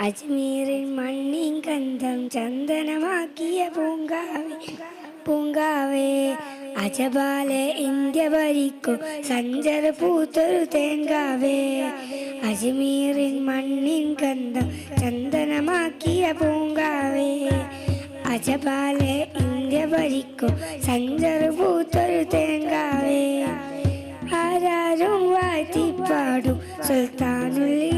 അജ്മീറിൻ മണ്ണിൻ കന്തം ചന്ദനമാക്കിയ പൂങ്കാവേ പൂങ്കാവേ. അജപാലെ ഇന്ത്യ ഭരിക്കു സഞ്ചര പൂത്തൊരു തേങ്കാവേ അജ്മീറിൻ മണ്ണിൻ കന്തം ചന്ദനമാക്കിയ പൂങ്കാവേ. അജപാലെ ഇന്ത്യ ഭരിക്കു സഞ്ചര പൂത്തൊരു തേങ്കാവേ ആരാരും വാഴ്ത്തിപ്പാടും സുൽത്താനുൽ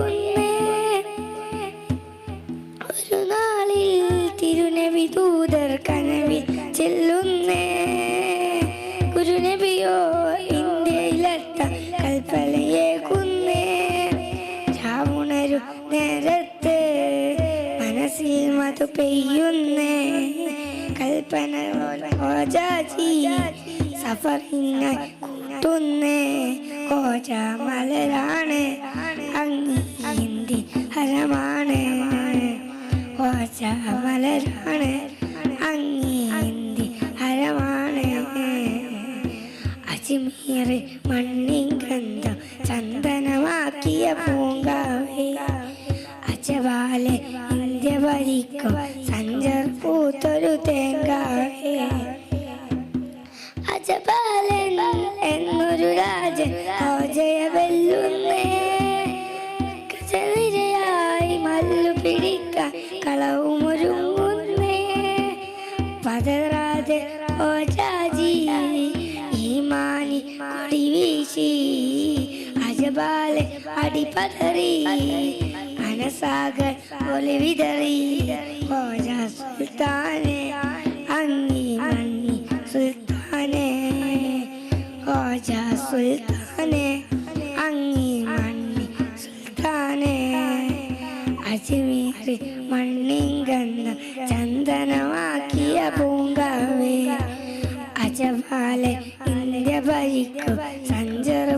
തിരുനബി ദൂതർ കനവിൽ ചെല്ലുന്നേ. ഗുരുനബിയോ ഇന്ത്യയിലെത്ത കൽപ്പനയേകുന്നേ. രാവുണരു നേരത്ത് മനസ്സിൽ മതു പെയ്യുന്നേ. കൽപ്പന ഓജാജി സഫറിനെ കൂട്ടുന്നേ. കോജ മലരാണ് ഹരമാണ്. ചന്ദനമാക്കിയ പൂങ്കാവേ. ഇന്ത്യ ഭരിക്കും സഞ്ചർ പൂത്തൊരു തേങ്കാവേ. അജപാലൻ എന്നൊരു രാജൻ ഓജയ വെല്ലുന്നേ. മല്ലു പിടിക്കാൻ കളവുമൊരുങ്ങുന്നേ ಪದರ ಓಜಾಜಿ ಹಿಮಾನಿ ಅಡಿವಿಶಿ ಅಜಬಾಲೆ ಅಡಿ ಪದರಿ ಅನಸಾಗರ್ ಒಲಿವಿದರಿ ಓಜ ಸುಲ್ತಾನೆ ಅನ್ನಿ ಮನ್ನಿ ಸುಲ್ತಾನೆ ಓಜ ಸುಲ್ತಾನೆ അജ്മീർ മണ്ണിങ്കന്ന ചന്ദനമാക്കിയ പൂങ്കാവേ. അജപാലെ ഇന്ത്യ ഭരിക്കും സഞ്ചർ